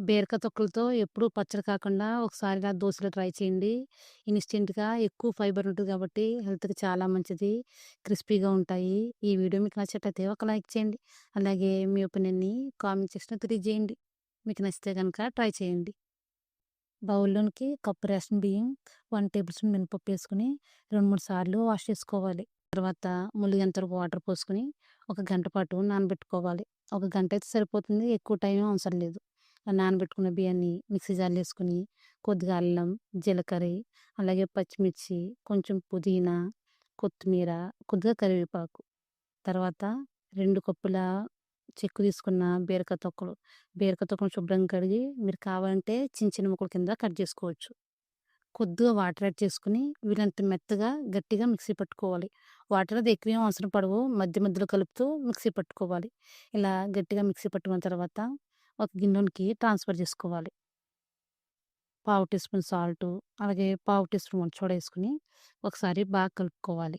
బీరక తొక్కలతో ఎప్పుడూ పచ్చడి కాకుండా ఒకసారి ఇలా దోసలు ట్రై చేయండి. ఇన్‌స్టెంట్‌గా ఎక్కువ ఫైబర్ ఉంటుంది కాబట్టి హెల్త్‌కి చాలా మంచిది. క్రిస్పీగా ఉంటాయి. ఈ వీడియో మీకు నచ్చినట్లయితే ఒక లైక్ చేయండి. అలాగే మీ ఒపీనియన్‌ని కామెంట్ సెక్షన్‌లో తెలియజేయండి. మీకు నచ్చితే కనుక ట్రై చేయండి. బౌల్‌లోనికి కప్పు రేషన్ బియ్యం, వన్ టేబుల్ స్పూన్ మినపప్పు వేసుకొని 2, 3 సార్లు వాష్ చేసుకోవాలి. తర్వాత ములిగేంత వాటర్ పోసుకొని ఒక గంట పాటు నానబెట్టుకోవాలి. ఒక గంట అయితే సరిపోతుంది. ఎక్కువ టైం అవసరం లేదు. నానబెట్టుకున్న బియ్యాన్ని మిక్సీ జార్‌లో వేసుకుని కొద్దిగా అల్లం, జీలకర్ర, అలాగే పచ్చిమిర్చి, కొంచెం పుదీనా, కొత్తిమీర, కొద్దిగా కరివేపాకు. తర్వాత రెండు కప్పుల చెక్కు తీసుకున్న బీరకాయ తొక్కలు. బీరకాయ తొక్కలు శుభ్రంగా కడిగి మీరు కావాలంటే చిన్న చిన్న ముక్కల కింద కట్ చేసుకోవచ్చు. కొద్దిగా వాటర్ యాడ్ చేసుకొని వీలైనంత మెత్తగా గట్టిగా మిక్సీ పట్టుకోవాలి. వాటర్ అది ఎక్కువ ఏం అవసరం పడవు. మధ్య మధ్యలో కలుపుతూ మిక్సీ పట్టుకోవాలి. ఇలా గట్టిగా మిక్సీ పట్టుకున్న తర్వాత ఒక గిన్నెకి ట్రాన్స్‌ఫర్ చేసుకోవాలి. పావు టీ స్పూన్ సాల్టు, అలాగే పావు టీ స్పూన్ చూడ వేసుకుని వేసుకొని ఒకసారి బాగా కలుపుకోవాలి.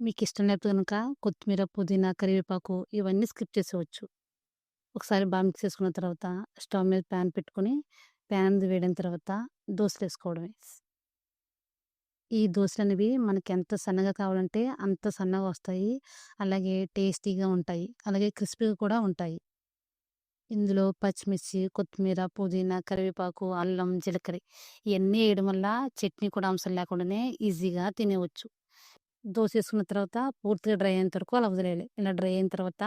మీకు ఇష్టం లేకపోతే కనుక కొత్తిమీర, పుదీనా, కరివేపాకు ఇవన్నీ స్కిప్ చేసేవచ్చు ఒకసారి బాగా మిక్స్ చేసుకున్న తర్వాత స్టవ్ మీద ప్యాన్ పెట్టుకొని ప్యాన్ అనేది తర్వాత దోశలు వేసుకోవడమే. ఈ దోశలు అనేవి మనకి ఎంత సన్నగా కావాలంటే అంత సన్నగా వస్తాయి. అలాగే టేస్టీగా ఉంటాయి. అలాగే క్రిస్పీగా కూడా ఉంటాయి. ఇందులో పచ్చిమిర్చి, కొత్తిమీర, పుదీనా, కరివేపాకు, అల్లం, జీలకర్ర ఇవన్నీ వేయడం వల్ల చట్నీ కూడా అంశం లేకుండానే ఈజీగా తినేవచ్చు దోశ వేసుకున్న తర్వాత పూర్తిగా డ్రై అయిన వరకు అలా వదిలేయాలి. ఇలా డ్రై అయిన తర్వాత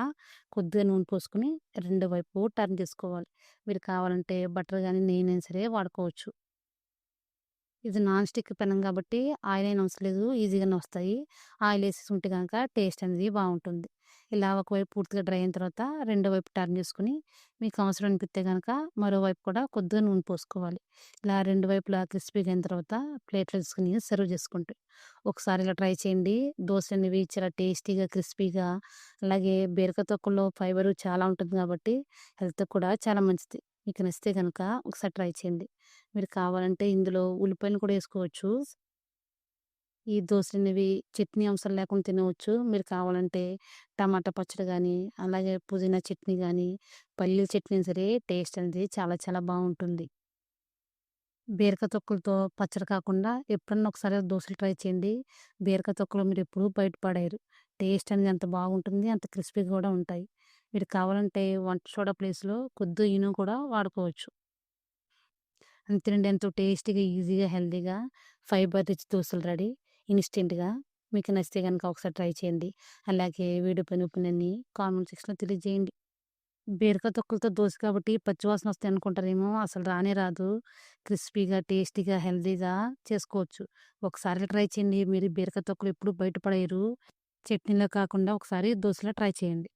కొద్దిగా నూనె పోసుకొని రెండు వైపు టర్న్ చేసుకోవాలి. మీరు కావాలంటే బటర్ కానీ నేనైనా సరే వాడుకోవచ్చు. ఇది నాన్ స్టిక్ పెనం కాబట్టి ఆయిల్ అయిన అవసరం లేదు. ఈజీగానే వస్తాయి. ఆయిల్ వేసేసుకుంటే కనుక టేస్ట్ అనేది బాగుంటుంది. ఇలా ఒకవైపు పూర్తిగా డ్రై అయిన తర్వాత రెండో వైపు టర్న్ చేసుకొని మీకు అవసరం అనిపిస్తే కనుక మరోవైపు కూడా కొద్దిగా నూనె పోసుకోవాలి. ఇలా రెండు వైపులా క్రిస్పీగా అయిన తర్వాత ప్లేట్‌లో తీసుకుని సర్వ్ చేసుకుంటాం ఒకసారి ఇలా ట్రై చేయండి. దోసలనేవి చాలా టేస్టీగా, క్రిస్పీగా అలాగే బీరకాయ తొక్కలో ఫైబర్ చాలా ఉంటుంది కాబట్టి హెల్త్ కూడా చాలా మంచిది. మీకు నచ్చితే కనుక ఒకసారి ట్రై చేయండి. మీరు కావాలంటే ఇందులో ఉల్లిపాయలు కూడా వేసుకోవచ్చు. ఈ దోసలనేవి చట్నీ అవసరం లేకుండా తినవచ్చు. మీరు కావాలంటే టమాటా పచ్చడి కానీ అలాగే పుదీనా చట్నీ కానీ పల్లీల చట్నీ సరే టేస్ట్ అనేది చాలా చాలా బాగుంటుంది. బీరక తొక్కలతో పచ్చడి కాకుండా ఎప్పుడన్నా ఒకసారి దోశలు ట్రై చేయండి. బీరక తొక్కలు మీరు ఎప్పుడూ బయట టేస్ట్ అనేది అంత బాగుంటుంది. అంత క్రిస్పీగా కూడా ఉంటాయి. మీరు కావాలంటే వంట సోడా ప్లేస్‌లో కొద్దిగా ఇనో కూడా వాడుకోవచ్చు. అంతేనండి. ఎంతో టేస్టీగా, ఈజీగా, హెల్తీగా ఫైబర్ రిచ్ దోశలు రెడీ. ఇన్‌స్టెంట్‌గా మీకు నచ్చితే కనుక ఒకసారి ట్రై చేయండి. అలాగే వీడియో పని ఒపీనియన్‌ని కామెంట్ సెక్షన్‌లో తెలియజేయండి. బీరకాయ తొక్కలతో దోశ కాబట్టి పచ్చివాసన వస్తాయి అనుకుంటారేమో అసలు రానే రాదు. క్రిస్పీగా, టేస్టీగా, హెల్తీగా చేసుకోవచ్చు. ఒకసారి ట్రై చేయండి. మీరు బీరకాయ తొక్కలు ఎప్పుడు బయటపడేరు చట్నీలో కాకుండా ఒకసారి దోశలో ట్రై చేయండి.